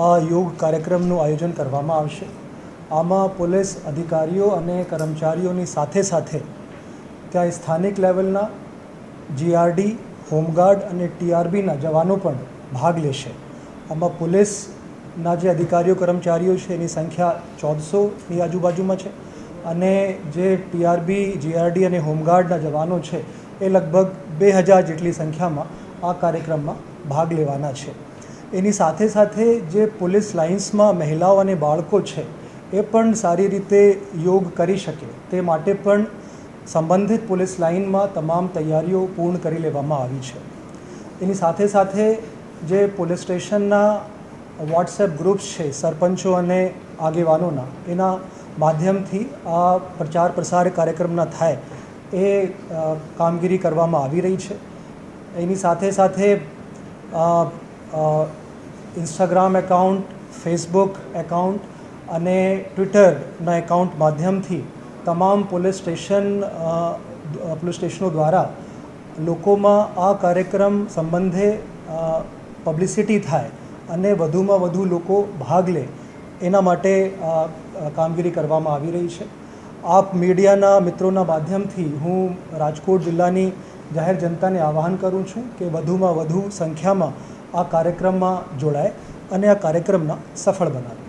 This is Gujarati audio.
આ યોગ કાર્યક્રમનું આયોજન કરવામાં આવશે. આમાં પોલીસ અધિકારીઓ અને કર્મચારીઓની સાથે સાથે ત્યાં સ્થાનિક લેવલના જીઆરડી, હોમગાર્ડ અને ટીઆરબીના જવાનો પણ ભાગ લેશે. આમાં પોલીસના જે અધિકારીઓ, કર્મચારીઓ છે, એની સંખ્યા ચૌદસોની આજુબાજુમાં છે અને જે ટીઆરબી, જીઆરડી અને હોમગાર્ડના જવાનો છે, એ લગભગ બે હજાર જેટલી સંખ્યામાં આ કાર્યક્રમમાં ભાગ લેવાના છે. એની સાથે સાથે જે પોલીસ લાઇન્સમાં મહિલાઓ અને બાળકો છે, એ પણ સારી રીતે યોગ કરી શકે. તે માટે પણ સંબંધિત પોલીસ લાઇનમાં તમામ તૈયારીઓ પૂર્ણ કરી લેવામાં આવી છે. એની સાથે સાથે જે પોલીસ સ્ટેશનના વોટ્સએપ ગ્રુપ્સ છે, સરપંચો અને આગેવાનોના, એના માધ્યમથી આ પ્રચાર પ્રસાર કાર્યક્રમના થાય એ કામગીરી કરવામાં આવી રહી છે. એની સાથે સાથે ઇન્સ્ટાગ્રામ એકાઉન્ટ, ફેસબુક એકાઉન્ટ અને ટ્વિટરના એકાઉન્ટ માધ્યમથી તમામ પોલીસ સ્ટેશન પોલીસ સ્ટેશનો દ્વારા લોકોમાં આ કાર્યક્રમ સંબંધે પબ્લિસિટી થાય અને વધુમાં વધુ લોકો ભાગ લે એના માટે કામગીરી કરવામાં આવી રહી છે. આપ મીડિયાના મિત્રોના માધ્યમથી હું રાજકોટ જિલ્લાની જાહેર જનતાને આહવાન કરું છું કે વધુમાં વધુ સંખ્યામાં આ કાર્યક્રમમાં જોડાય અને આ કાર્યક્રમના સફળ બનાવે.